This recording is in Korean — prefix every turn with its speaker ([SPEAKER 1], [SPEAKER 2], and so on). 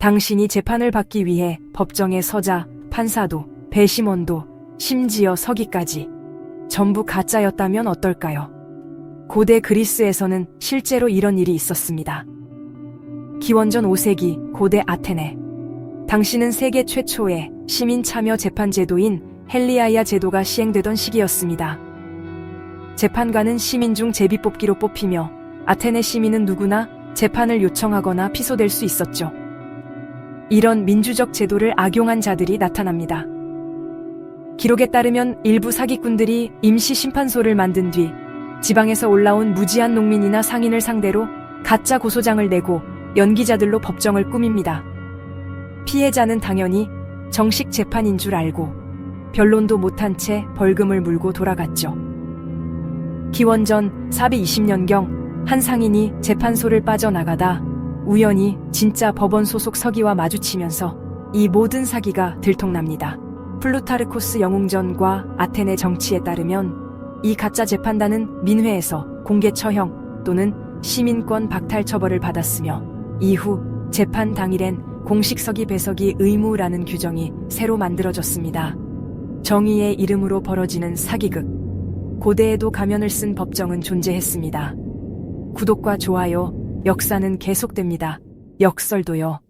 [SPEAKER 1] 당신이 재판을 받기 위해 법정에 서자 판사도 배심원도 심지어 서기까지 전부 가짜였다면 어떨까요? 고대 그리스에서는 실제로 이런 일이 있었습니다. 기원전 5세기 고대 아테네. 당시는 세계 최초의 시민 참여 재판 제도인 헬리아이아 제도가 시행되던 시기였습니다. 재판관은 시민 중 제비 뽑기로 뽑히며 아테네 시민은 누구나 재판을 요청하거나 피소될 수 있었죠. 이런 민주적 제도를 악용한 자들이 나타납니다. 기록에 따르면 일부 사기꾼들이 임시 심판소를 만든 뒤 지방에서 올라온 무지한 농민이나 상인을 상대로 가짜 고소장을 내고 연기자들로 법정을 꾸밉니다. 피해자는 당연히 정식 재판인 줄 알고 변론도 못한 채 벌금을 물고 돌아갔죠. 기원전 420년경 한 상인이 재판소를 빠져나가다 우연히 진짜 법원 소속 서기와 마주치면서 이 모든 사기가 들통납니다. 플루타르코스 영웅전과 아테네 정치에 따르면 이 가짜 재판단은 민회에서 공개 처형 또는 시민권 박탈 처벌을 받았으며 이후 재판 당일엔 공식 서기 배석이 의무라는 규정이 새로 만들어졌습니다. 정의의 이름으로 벌어지는 사기극. 고대에도 가면을 쓴 법정은 존재했습니다. 구독과 좋아요, 역사는 계속됩니다. 역설도요.